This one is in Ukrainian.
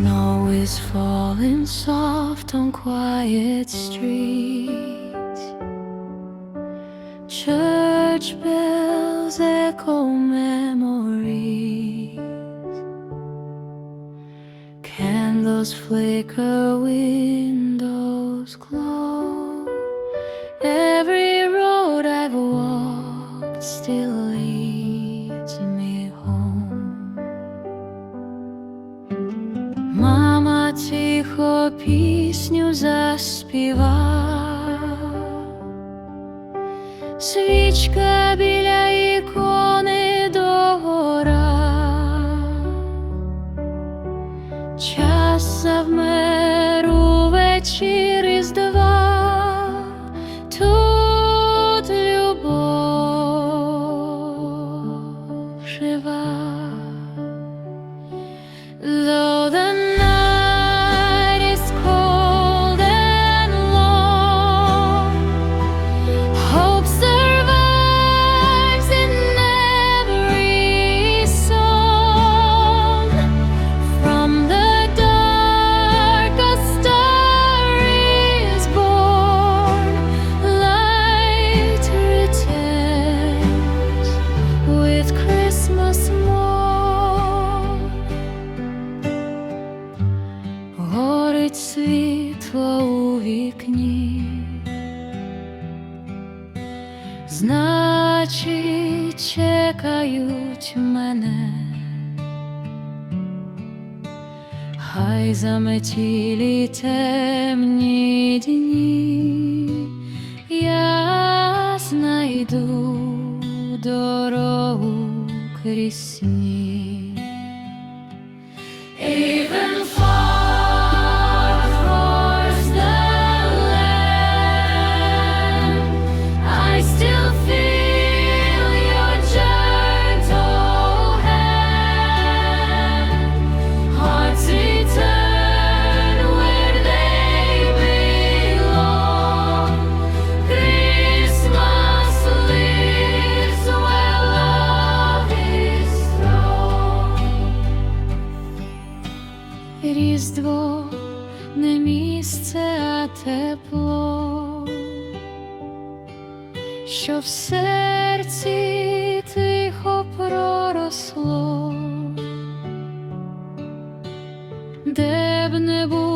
Snow is falling soft on quiet streets. Church bells echo memories. Candles flicker, windows close. Тихо пісню заспіва, свічка біля ікони догора, час завмер у вечір із два, тут любов жива. Світло у вікні, значить, чекають мене, хай заметілі темні дні, я знайду дорогу крізь сніг. різдво не місце, а тепло, що в серці тихо проросло, де б не було.